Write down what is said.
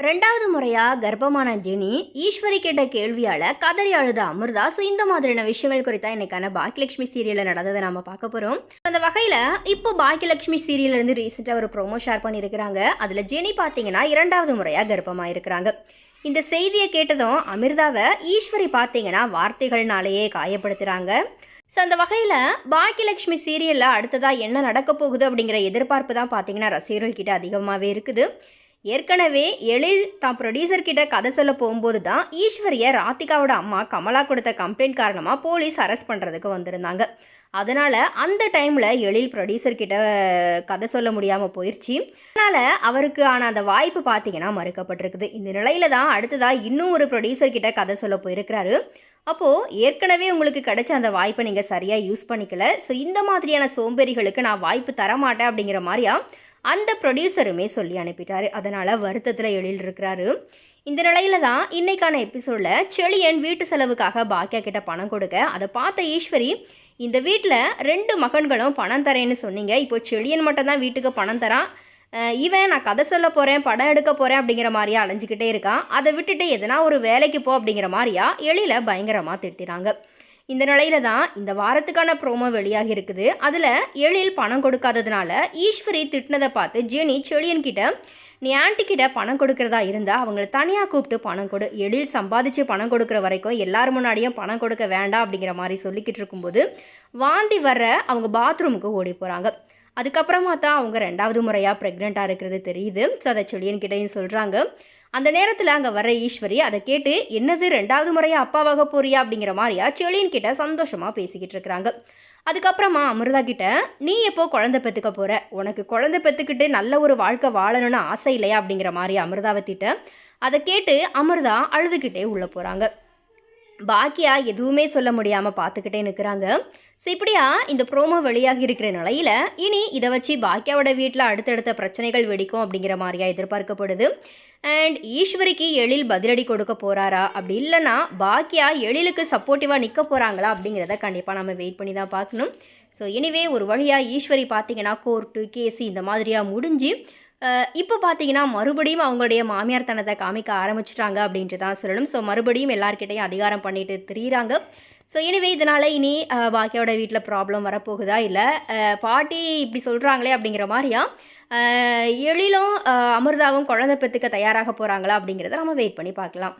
ரெண்டாவது முறையா கர்ப்பமான ஜெனி ஈஸ்வரி கேட்ட கேள்வியால கதறி அழுத அமிர்தா ஸோ இந்த மாதிரியான விஷயங்கள் குறித்தா இன்னைக்கான பாக்கியலட்சுமி சீரியலில் நடந்ததை நாம பார்க்க போறோம். அந்த வகையில் இப்போ பாக்கியலட்சுமி சீரியல்ல இருந்து ரீசெண்டாக ஒரு ப்ரோமோ ஷேர் பண்ணியிருக்கிறாங்க. அதில் ஜெனி பார்த்தீங்கன்னா இரண்டாவது முறையாக கர்ப்பமாக இருக்கிறாங்க. இந்த செய்தியை கேட்டதும் அமிர்தாவை ஈஸ்வரி பார்த்தீங்கன்னா வார்த்தைகள்னாலேயே காயப்படுத்துகிறாங்க ஸோ அந்த வகையில் பாக்கியலட்சுமி சீரியலில் அடுத்ததாக என்ன நடக்க போகுது அப்படிங்கிற எதிர்பார்ப்பு தான் பார்த்தீங்கன்னா ரசிகர்கள் கிட்ட அதிகமாகவே இருக்குது. ஏற்கனவே எழில் தான் ப்ரொடியூசர் கிட்ட கதை சொல்ல போகும்போது தான் ஈஸ்வரியை ராதிகாவோட அம்மா கமலா கொடுத்த கம்ப்ளைண்ட் காரணமாக போலீஸ் அரெஸ்ட் பண்ணுறதுக்கு வந்திருந்தாங்க. அதனால் அந்த டைமில் எழில் ப்ரொடியூசர் கிட்ட கதை சொல்ல முடியாமல் போயிடுச்சு அதனால் அவருக்கு ஆன அந்த வாய்ப்பு பார்த்தீங்கன்னா மறுக்கப்பட்டிருக்குது. இந்த நிலையில தான் அடுத்ததாக இன்னும் ஒரு ப்ரொடியூசர் கிட்ட கதை சொல்ல போயிருக்கிறாரு. அப்போது ஏற்கனவே உங்களுக்கு கிடைச்ச அந்த வாய்ப்பை நீங்கள் சரியாக யூஸ் பண்ணிக்கல. ஸோ இந்த மாதிரியான சோம்பேறிகளுக்கு நான் வாய்ப்பு தரமாட்டேன் அப்படிங்கிற மாதிரியா அந்த ப்ரொடியூசருமே சொல்லி அனுப்பிட்டார். அதனால் வருத்தத்தில் எழில் இருக்கிறாரு. இந்த நிலையில தான் இன்னைக்கான எபிசோடில் செழியன் வீட்டு செலவுக்காக பாக்கியா கிட்ட பணம் கொடுக்க அதை பார்த்த ஈஸ்வரி இந்த வீட்டில் ரெண்டு மகன்களும் பணம் தரேன்னு சொன்னீங்க. இப்போ செழியன் மட்டும்தான் வீட்டுக்கு பணம் தரான். இவன் நான் கதை சொல்ல போகிறேன் படம் எடுக்க போகிறேன் அப்படிங்கிற மாதிரியா அலைஞ்சிக்கிட்டே இருக்கான். அதை விட்டுட்டு எதனா ஒரு வேலைக்கு போ அப்படிங்கிற மாதிரியா எழில பயங்கரமாக திட்டிறாங்க. இந்த நிலையில தான் இந்த வாரத்துக்கான ப்ரோமோ வெளியாகி இருக்குது. அதில் எழில் பணம் கொடுக்காததுனால ஈஸ்வரி திட்டினதை பார்த்து ஜெனி செழியன் கிட்ட நீ ஆன்ட்டி கிட்ட பணம் கொடுக்கறதா இருந்தால் அவங்கள தனியாக கூப்பிட்டு பணம் கொடு. எழில் சம்பாதிச்சு பணம் கொடுக்குற வரைக்கும் எல்லார் முன்னாடியும் பணம் கொடுக்க வேண்டாம் அப்படிங்கிற மாதிரி சொல்லிக்கிட்டு இருக்கும்போது வாந்தி வர்ற அவங்க பாத்ரூமுக்கு ஓடி போகிறாங்க அதுக்கப்புறமா தான் அவங்க ரெண்டாவது முறையாக ப்ரெக்னெண்ட்டாக இருக்கிறது தெரியுது. ஸோ அதை செழியன் கிட்டேயும் சொல்கிறாங்க அந்த நேரத்தில் அங்கே வர ஈஸ்வரி அதை கேட்டு என்னது ரெண்டாவது முறையாக அப்பாவாக போறியா? அப்படிங்கிற மாதிரியா செழியன் கிட்ட சந்தோஷமாக பேசிக்கிட்டு இருக்கிறாங்க. அதுக்கப்புறமா அமிர்தா கிட்ட நீ எப்போ குழந்தை பெற்றுக்க போகிற உனக்கு குழந்தை பெற்றுக்கிட்டு நல்ல ஒரு வாழ்க்கை வாழணும்னு ஆசை இல்லையா? அப்படிங்கிற மாதிரி அமிர்தாவை திட்ட அதை கேட்டு அமிர்தா அழுதுகிட்டே உள்ளே போகிறாங்க பாக்கியா எதுவுமே சொல்ல முடியாமல் பார்த்துக்கிட்டே நிற்கிறாங்க ஸோ இப்படியா இந்த ப்ரோமோ வெளியாகி இருக்கிற நிலையில் இனி இதை வச்சு பாக்கியாவோட வீட்டில் அடுத்தடுத்த பிரச்சனைகள் வெடிக்கும் அப்படிங்கிற மாதிரியா எதிர்பார்க்கப்படுது. அண்ட் ஈஸ்வரிக்கு எழில் பதிலடி கொடுக்க போகிறாரா அப்படி இல்லைன்னா பாக்கியா எழிலுக்கு சப்போர்ட்டிவாக நிற்க போகிறாங்களா அப்படிங்கிறத கண்டிப்பாக நம்ம வெயிட் பண்ணி தான் பார்க்கணும். ஸோ எனிவே ஒரு வழியாக ஈஸ்வரி பார்த்தீங்கன்னா கோர்ட்டு கேஸு இந்த மாதிரியாக முடிஞ்சு இப்போ பார்த்தீங்கன்னா மறுபடியும் அவங்களுடைய மாமியார் தனத்தை காமிக்க ஆரம்பிச்சிட்டாங்க அப்படின்ட்டு தான் சொல்லணும். ஸோ மறுபடியும் எல்லாருக்கிட்டையும் அதிகாரம் பண்ணிட்டு திரியிறாங்க. ஸோ எனிவே இதனால் இனி அஹ், பாக்கியாவோட வீட்டில் ப்ராப்ளம் வரப்போகுதா? இல்லை பாட்டி இப்படி சொல்கிறாங்களே அப்படிங்கிற மாதிரியா? எழிலும் அமிர்தாவும் குழந்தை பெற்றுக்க தயாராக போகிறாங்களா அப்படிங்கிறத நம்ம வெயிட் பண்ணி பார்க்கலாம்.